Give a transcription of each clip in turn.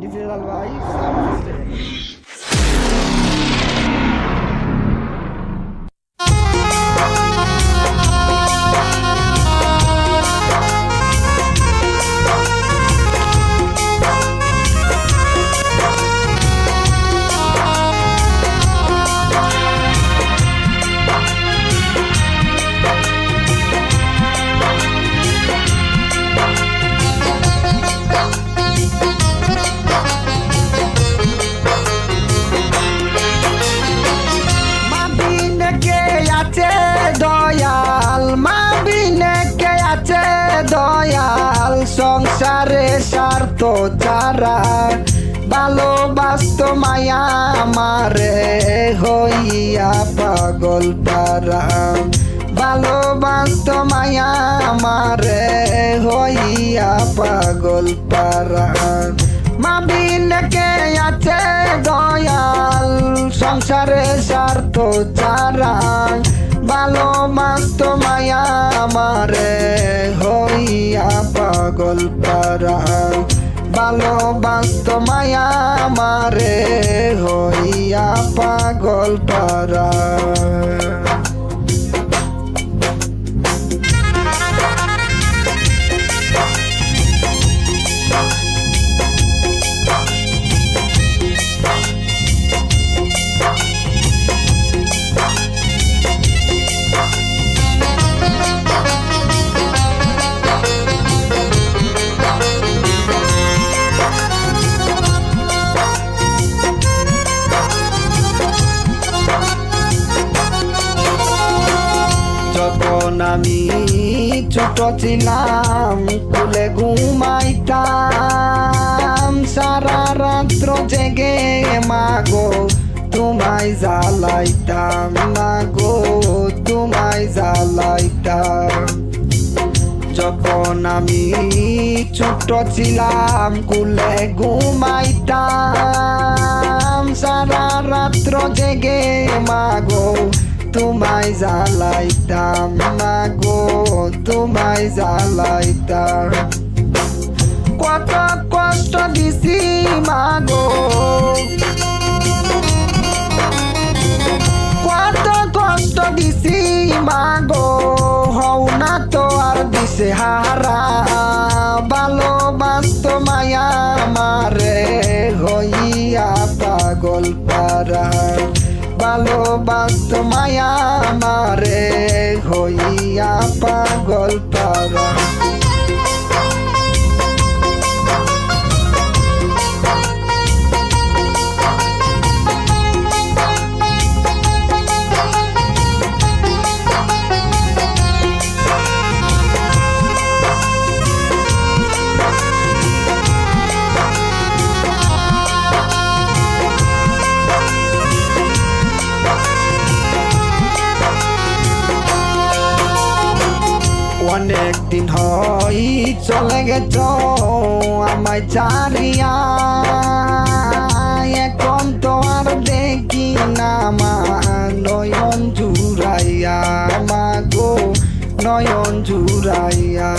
Digital ভাই সংসারে স্বার্থ চারা ভালোবাসত মায়া মারে হইয়া পাগল পারা ভালোবাসত মায়া মারে হইয়া পাগল পারা মাবিনকে আছে দয়াল, সংসারে স্বার্থ চারা ভালোবাসত মায়া মারে হইয়া পাগল পারা ভালোবাসত মায়া মারে হইয়া পাগল পারা যখন আমি ছোট ছিলাম কুলে ঘুমাইতাম, সারা রাত্র জেগে মাগো, তোমায় জ্বালাইতাম, মাগো, তোমায় জ্বালাইতাম। যখন আমি ছোট ছিলাম কুলে ঘুমাইতাম, সারা রাত্র জেগে মাগো তোমায় জ্বালাইতাম মাগো তোমায় জ্বালাইতাম। কত কষ্ট দিছি মাগো কত কষ্ট দিছি মাগো হও না তো আর দিছে হারা ভালোবাসত মায়া মারে হইয়া পাগল পারা ভালোবাসত মায়া আমারে হইয়া পাগল পারা। চলে গেছ আমায় চারিয়া এখন তো আর দেখি না মা নয়ন জুড়াইয়া মা গো নয়ন জুড়াইয়া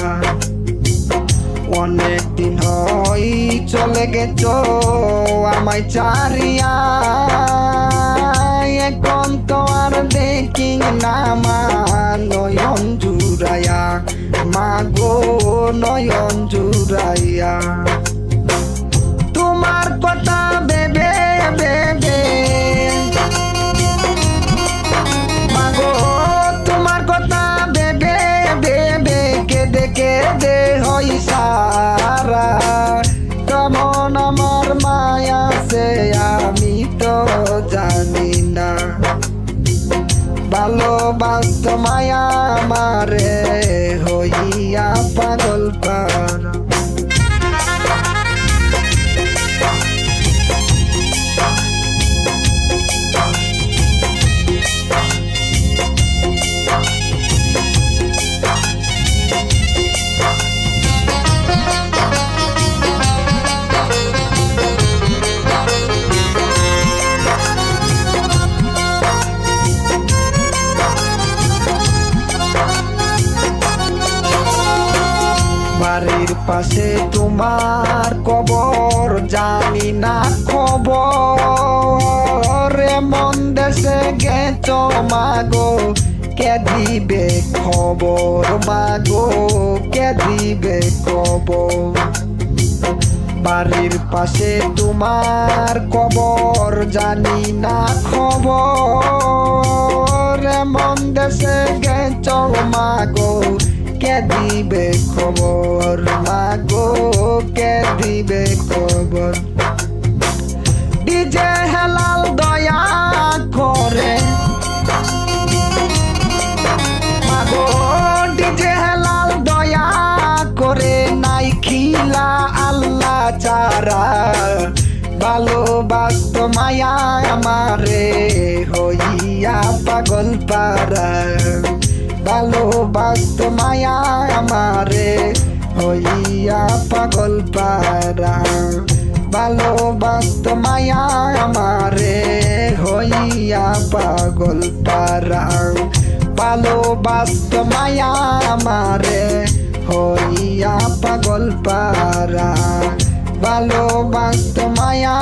অনেক দিন হয় চলে গেছ আমায় চারিয়া এখন তো আর দেখি না গো নয়ন জুড়াইয়া। তোমার কথা বেবে বেবে মাগো, তোমার কথা বেবে বেবে কেঁদে কেঁদে হই সারা। কেমন আমার মায়া সে আমি তো জানি। ভালোবাসত মায়া আমারে হইয়া পাগল পারা পাশে তোমার কবর, জানি না খবর। এমন দেশে গেছ মাগো, কে দিবে খবর মাগো, কে দিবে খবর? বাড়ির পাশে তোমার কবর, জানি না খবর। এমন দেশে গেছ মাগো কে দিবে খবর? মাগো কে দিবে খবর? ডিজে হেলাল দয়া করে। মাগো ডিজে হেলাল দয়া করে। নাই খিলা আল্লাহ চারা ভালোবাসত মায়া আমারে, হইয়া পাগল পারা ভালোবাসত মায়া আমারে হইয়া পাগল পারা ভালোবাসত মায়া আমারে, হইয়া পাগল পারা ভালোবাসত মায়া আমারে, হইয়া পাগল পারা ভালোবাসত মায়া